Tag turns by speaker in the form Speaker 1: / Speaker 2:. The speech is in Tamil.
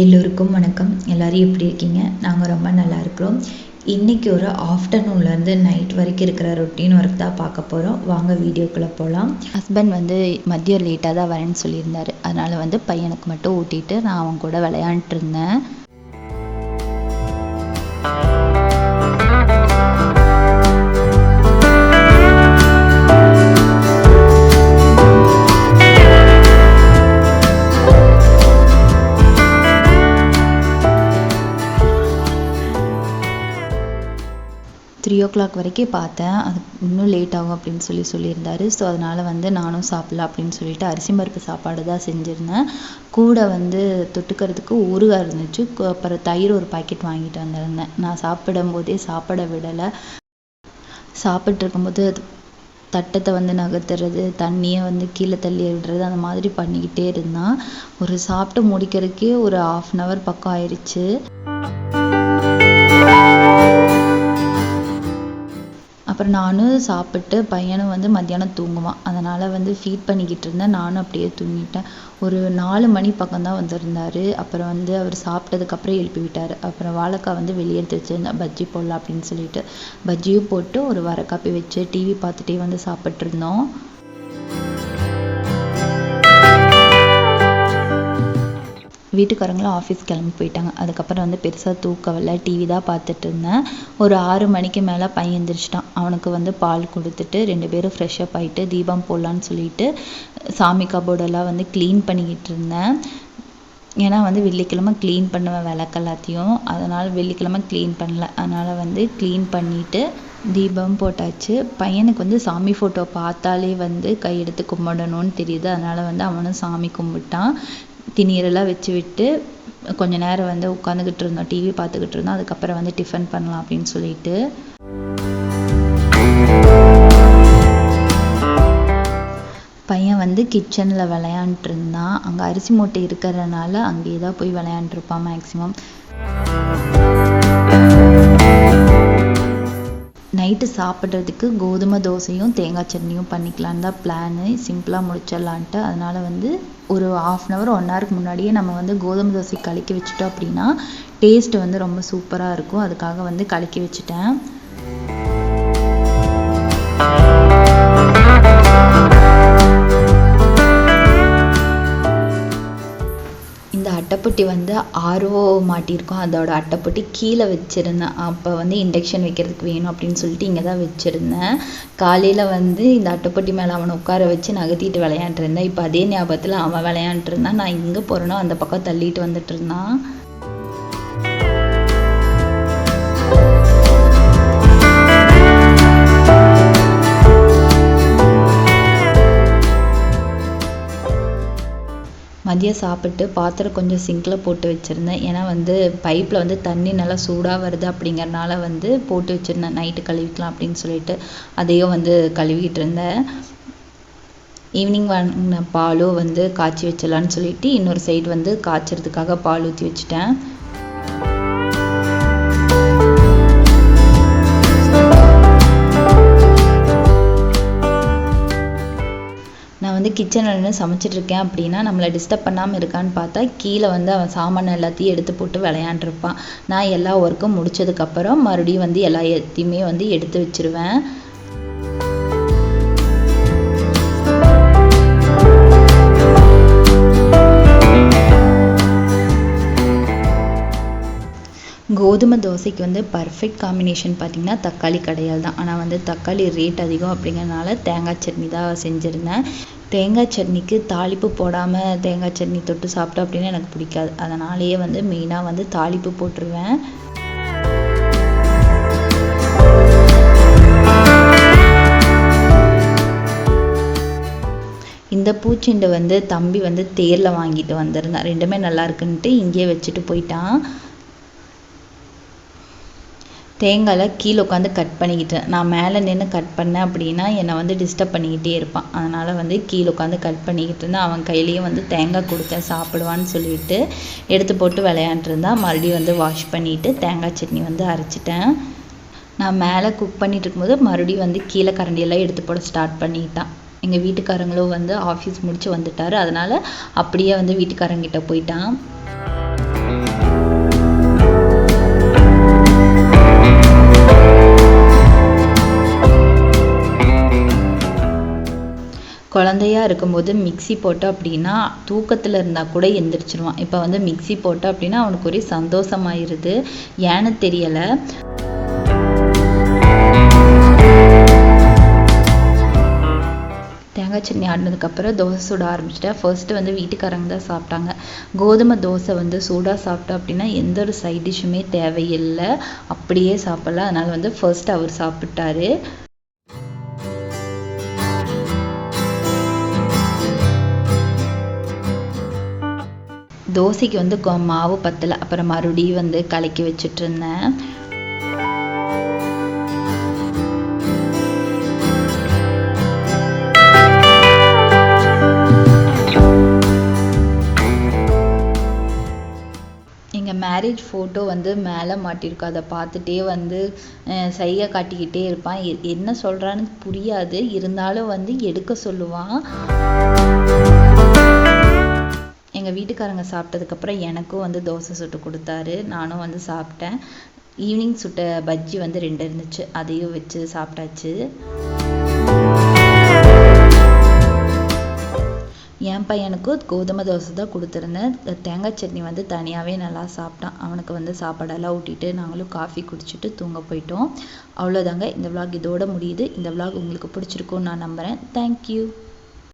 Speaker 1: எல்லோருக்கும் வணக்கம். எல்லோரும் எப்படி இருக்கீங்க? நாங்கள் ரொம்ப நல்லா இருக்கிறோம். இன்றைக்கி ஒரு ஆஃப்டர்நூன்லேருந்து நைட் வரைக்கும் இருக்கிற ரொட்டீன் ஒர்க் தான் பார்க்க போகிறோம் வாங்க வீடியோக்குள்ளே போகலாம்
Speaker 2: ஹஸ்பண்ட் வந்து மதியம் லேட்டாக தான் வரேன்னு சொல்லியிருந்தார். அதனால் வந்து பையனுக்கு மட்டும் ஊட்டிட்டு நான் அவன் கூட விளையாண்ட்டுருந்தேன் கிளாக் வரைக்கும் பார்த்தேன். அது இன்னும் லேட் ஆகும் அப்படின்னு சொல்லி சொல்லியிருந்தாரு. ஸோ அதனால் வந்து நானும் சாப்பிட்லாம் அப்படின்னு சொல்லிட்டு அரிசி பருப்பு சாப்பாடு தான் செஞ்சுருந்தேன். கூட வந்து தொட்டுக்கிறதுக்கு ஊறுகாய் இருந்துச்சு. அப்புறம் தயிர் ஒரு பாக்கெட் வாங்கிட்டு வந்திருந்தேன். நான் சாப்பிடும் போதே சாப்பிட விடலை. சாப்பிட்டு இருக்கும்போது அது தட்டத்தை வந்து நகர்த்துறது தண்ணியை வந்து கீழே தள்ளி விடுறது அந்த மாதிரி பண்ணிக்கிட்டே இருந்தான். ஒரு சாப்பிட்டு முடிக்கிறதுக்கே ஒரு ஆஃப் அன் ஹவர் பக்கம் ஆயிடுச்சு அப்புறம் நானும் சாப்பிட்டு பையனும் வந்து மத்தியானம் தூங்குவான். அதனால் வந்து ஃபீட் பண்ணிக்கிட்டு இருந்தேன். நானும் அப்படியே தூங்கிட்டேன். ஒரு நாலு மணி பக்கம் தான் வந்திருந்தாரு. அப்புறம் வந்து அவர் சாப்பிட்டதுக்கப்புறம் எழுப்பி விட்டார். அப்புறம் வாழைக்காய் வந்து வெளியே எடுத்து வச்சுருந்தேன். பஜ்ஜி போடலாம் அப்படின்னு சொல்லிட்டு. பஜ்ஜியும் போட்டு ஒரு வர காப்பி வச்சு டிவி பார்த்துட்டே வந்து சாப்பிட்ருந்தோம் வீட்டுக்காரங்களும் ஆஃபீஸ் கிளம்பி போயிட்டாங்க. அதுக்கப்புறம் வந்து பெருசாக தூக்கவில்லை டிவி தான் பார்த்துட்டு இருந்தேன். ஒரு ஆறு மணிக்கு மேலே பையன் எழுந்திரிச்சிட்டான் அவனுக்கு வந்து பால் கொடுத்துட்டு ரெண்டு பேரும் ஃப்ரெஷ் அப் ஆகிட்டு தீபம் போடலான்னு சொல்லிட்டு சாமி கபோர்டெல்லாம் வந்து க்ளீன் பண்ணிக்கிட்டு இருந்தேன். ஏன்னா வந்து வெள்ளிக்கிழமை க்ளீன் பண்ணுவேன் விளக்கு எல்லாத்தையும். அதனால் வெள்ளிக்கிழமை க்ளீன் பண்ணல. அதனால் வந்து க்ளீன் பண்ணிவிட்டு தீபம் போட்டாச்சு. பையனுக்கு வந்து சாமி ஃபோட்டோ பார்த்தாலே வந்து கையெடுத்து கும்பிடணும்னு தெரியுது. அதனால் வந்து அவனும் சாமி கும்பிட்டான். திணீரெல்லாம் வச்சு விட்டு கொஞ்ச நேரம் வந்து உட்காந்துக்கிட்டு இருந்தோம். டிவி பார்த்துக்கிட்டு இருந்தோம். அதுக்கப்புறம் வந்து டிஃபன் பண்ணலாம் அப்படின்னு சொல்லிட்டு. பையன் வந்து கிச்சனில் விளையாண்டுட்டு இருந்தான். அங்கே அரிசி மூட்டை இருக்கிறதுனால அங்கேயே தான் போய் விளையாண்டுருப்பான் மேக்ஸிமம் நைட்டு சாப்பிட்றதுக்கு கோதுமை தோசையும் தேங்காய் சட்னியும் பண்ணிக்கலான்னு தான் பிளானு சிம்பிளாக முடிச்சிடலான்ட்டு. அதனால் வந்து ஒரு ஆஃப் அன் ஹவர் ஒன் ஹவருக்கு முன்னாடியே நம்ம வந்து கோதுமை தோசை கலக்கி வச்சுட்டோம் அப்படின்னா டேஸ்ட் வந்து ரொம்ப சூப்பராக இருக்கும். அதுக்காக வந்து கலக்கி வச்சுட்டேன். அட்டைப்பொட்டி வந்து ஆர்ஓ மாட்டியிருக்கோம். அதோட அட்டைப்பொட்டி கீழே வச்சுருந்தேன். அப்போ வந்து இண்டக்ஷன் வைக்கிறதுக்கு வேணும் அப்படின்னு சொல்லிட்டு இங்கே தான் வச்சுருந்தேன். காலையில் வந்து இந்த அட்டைப்பொட்டி மேலே அவனை உட்கார வச்சு நகர்த்திட்டு விளையாண்டுருந்தேன் இப்போ அதே ஞாபகத்தில் அவன் விளையாண்டுருந்தான் நான் எங்கே போகிறேனோ அந்த பக்கம் தள்ளிட்டு வந்துட்டு இருந்தான். மதியம் சாப்பிட்டு பாத்திரம் கொஞ்சம் சிங்கில் போட்டு வச்சுருந்தேன். ஏன்னா வந்து பைப்பில் வந்து தண்ணி நல்லா சூடாக வருது அப்படிங்கிறனால வந்து போட்டு வச்சுருந்தேன். நைட்டு கழுவிக்கலாம் அப்படின்னு சொல்லிட்டு அதையும் வந்து கழுவிட்டு இருந்தேன். ஈவினிங் வாங்கின பாலும் வந்து காய்ச்சி வச்சிடலான்னு சொல்லிட்டு இன்னொரு சைடு வந்து காய்ச்சறதுக்காக பால் ஊற்றி வச்சுட்டேன். கிச்சனில் நின்று சமைச்சிட்டு இருக்கேன் அப்படின்னா நம்மளை டிஸ்டர்ப் பண்ணாமல் இருக்கான்னு பார்த்தா கீழே வந்து அவன் சாமான் எல்லாத்தையும் எடுத்து போட்டு விளையாண்டுருப்பான். நான் எல்லா ஒர்க்கும் முடிச்சதுக்கப்புறம் மறுபடியும் வந்து எல்லா எல்லாத்தையுமே வந்து எடுத்து வச்சிருவேன். கோதுமை தோசைக்கு வந்து பர்ஃபெக்ட் காம்பினேஷன் பார்த்தீங்கன்னா தக்காளி கடையால் தான். ஆனால் வந்து தக்காளி ரேட் அதிகம் அப்படிங்கறனால தேங்காய் சட்னி தான் செஞ்சுருந்தேன். தேங்காய் சட்னிக்கு தாளிப்பு போடாமல் தேங்காய் சட்னி தொட்டு சாப்பிட்டோம் அப்படின்னா எனக்கு பிடிக்காது. அதனாலேயே வந்து மெயினாக வந்து தாளிப்பு போட்டுருவேன். இந்த பூச்செண்டு வந்து தம்பி வந்து தேரில் வாங்கிட்டு வந்திருந்தான். ரெண்டுமே நல்லா இருக்குன்ட்டு இங்கேயே வச்சுட்டு போயிட்டான். தேங்காயில் கீழே உட்காந்து கட் பண்ணிக்கிட்டேன். நான் மேலே நின்று கட் பண்ணேன் அப்படின்னா என்னை வந்து டிஸ்டர்ப் பண்ணிக்கிட்டே இருப்பான். அதனால் வந்து கீழே உட்காந்து கட் பண்ணிக்கிட்டு இருந்தேன். அவன் கையிலேயே வந்து தேங்காய் கொடுத்தேன். சாப்பிடுவான்னு சொல்லிட்டு எடுத்து போட்டு விளையாண்டுருந்தான் மறுபடியும் வந்து வாஷ் பண்ணிவிட்டு தேங்காய் சட்னி வந்து அரைச்சிட்டேன். நான் மேலே குக் பண்ணிட்டு இருக்கும்போது மறுபடியும் வந்து கீழே கரண்டியெல்லாம் எடுத்து போட ஸ்டார்ட் பண்ணிட்டான். எங்கள் வீட்டுக்காரங்களும் வந்து ஆஃபீஸ் முடிச்சு வந்துட்டாரு. அதனால அப்படியே வந்து வீட்டுக்காரங்கிட்ட போயிட்டான். குழந்தையா இருக்கும்போது மிக்ஸி போட்டோம் அப்படின்னா தூக்கத்தில் இருந்தால் கூட எந்திரிச்சிருவான். இப்போ வந்து மிக்ஸி போட்டோம் அப்படின்னா அவனுக்கு ஒரே சந்தோஷமாயிருது. ஏன்னு தெரியலை. தேங்காய் சட்னி ஆடினதுக்கப்புறம் தோசை சுட ஆரம்பிச்சிட்டேன். ஃபர்ஸ்ட் வந்து வீட்டுக்காரங்க தான் சாப்பிட்டாங்க. கோதுமை தோசை வந்து சூடாக சாப்பிட்டோம் அப்படின்னா எந்த ஒரு சைட் டிஷ்ஷுமே தேவையில்லை. அப்படியே சாப்பிட்லாம். அதனால வந்து ஃபர்ஸ்ட் அவர் சாப்பிட்டாரு. தோசைக்கு வந்து கொ- மாவு பத்தலை. அப்புறம் மறுபடியும் வந்து கலக்கி வச்சுட்டு இருந்தேன் எங்கள் மேரேஜ் ஃபோட்டோ வந்து மேலே மாட்டியிருக்கோம் அதை பார்த்துட்டே வந்து சைகை காட்டிக்கிட்டே இருப்பான். எ- என்ன சொல்கிறான்னு புரியாது. இருந்தாலும் வந்து எடுக்க சொல்லுவான். எங்கள் வீட்டுக்காரங்க சாப்பிட்டதுக்கப்புறம் எனக்கும் வந்து தோசை சுட்டு கொடுத்தாரு. நானும் வந்து சாப்பிட்டேன். ஈவினிங் சுட்ட பஜ்ஜி வந்து ரெண்டு இருந்துச்சு. அதையும் வச்சு சாப்பிட்டாச்சு. என் பையனுக்கும் கோதுமை தோசை தான் கொடுத்துருந்தேன். தேங்காய் சட்னி வந்து தனியாகவே நல்லா சாப்பிட்டான். அவனுக்கு வந்து சாப்பாடெல்லாம் ஊட்டிட்டு நாங்களும் காஃபி குடிச்சிட்டு தூங்க போயிட்டோம். அவ்வளோதாங்க இந்த விளாக் இதோட முடியுது. இந்த vlog உங்களுக்கு பிடிச்சிருக்கும்னு நான் நம்புகிறேன் தேங்க்யூ